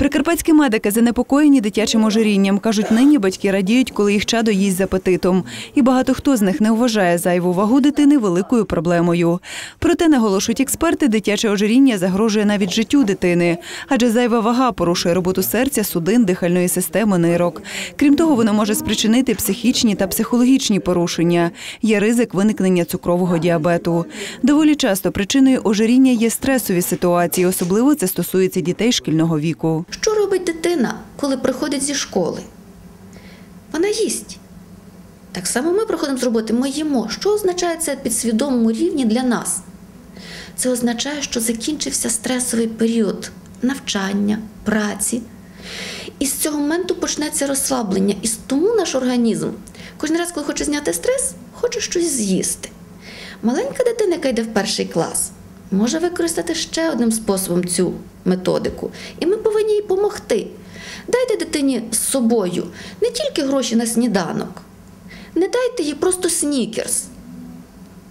Прикарпатські медики занепокоєні дитячим ожирінням. Кажуть, нині батьки радіють, коли їх чадо їсть з апетитом. І багато хто з них не вважає зайву вагу дитини великою проблемою. Проте, наголошують експерти, дитяче ожиріння загрожує навіть життю дитини, адже зайва вага порушує роботу серця, судин, дихальної системи, нирок. Крім того, воно може спричинити психічні та психологічні порушення. Є ризик виникнення цукрового діабету. Доволі часто причиною ожиріння є стресові ситуації, особливо це стосується дітей шкільного віку. Дитина, коли приходить зі школи? Вона їсть. Так само ми приходимо з роботи, ми їмо. Що означає це підсвідомому рівні для нас? Це означає, що закінчився стресовий період навчання, праці. І з цього моменту почнеться розслаблення. І тому наш організм кожен раз, коли хоче зняти стрес, хоче щось з'їсти. Маленька дитина, яка йде в перший клас, може використати ще одним способом цю методику. І ми повинні їй допомогти. Дайте дитині з собою не тільки гроші на сніданок, не дайте їй просто снікерс,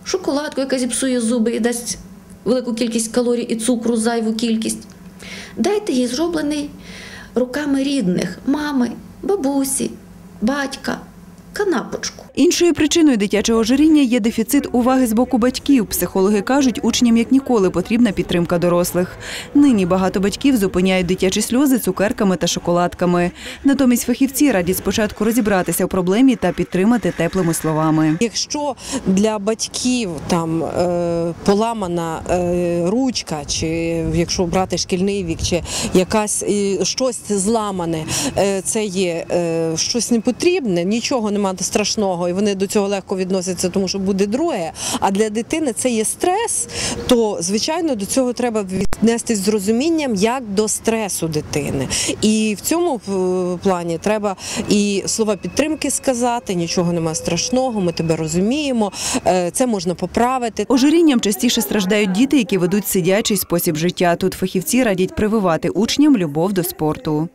шоколадку, яка зіпсує зуби і дасть велику кількість калорій і цукру, зайву кількість. Дайте їй зроблений руками рідних мами, бабусі, батька, канапочку. Іншою причиною дитячого ожиріння є дефіцит уваги з боку батьків. Психологи кажуть, учням як ніколи потрібна підтримка дорослих. Нині багато батьків зупиняють дитячі сльози цукерками та шоколадками. Натомість фахівці радять спочатку розібратися в проблемі та підтримати теплими словами. Якщо для батьків там е, поламана е, ручка, чи якщо брати шкільний вік, чи якась е, щось зламане, е, це є щось непотрібне, нічого немає страшного, і вони до цього легко відносяться, тому що буде друге. А для дитини це є стрес, то звичайно до цього треба віднестись з розумінням як до стресу дитини. І в цьому е, плані треба і слова підтримки сказати, нічого немає страшного, ми тебе розуміємо, е, це можна поправити. Ожирінням частіше страждають діти, які ведуть сидячий спосіб життя. Тут фахівці радять прививати учням любов до спорту.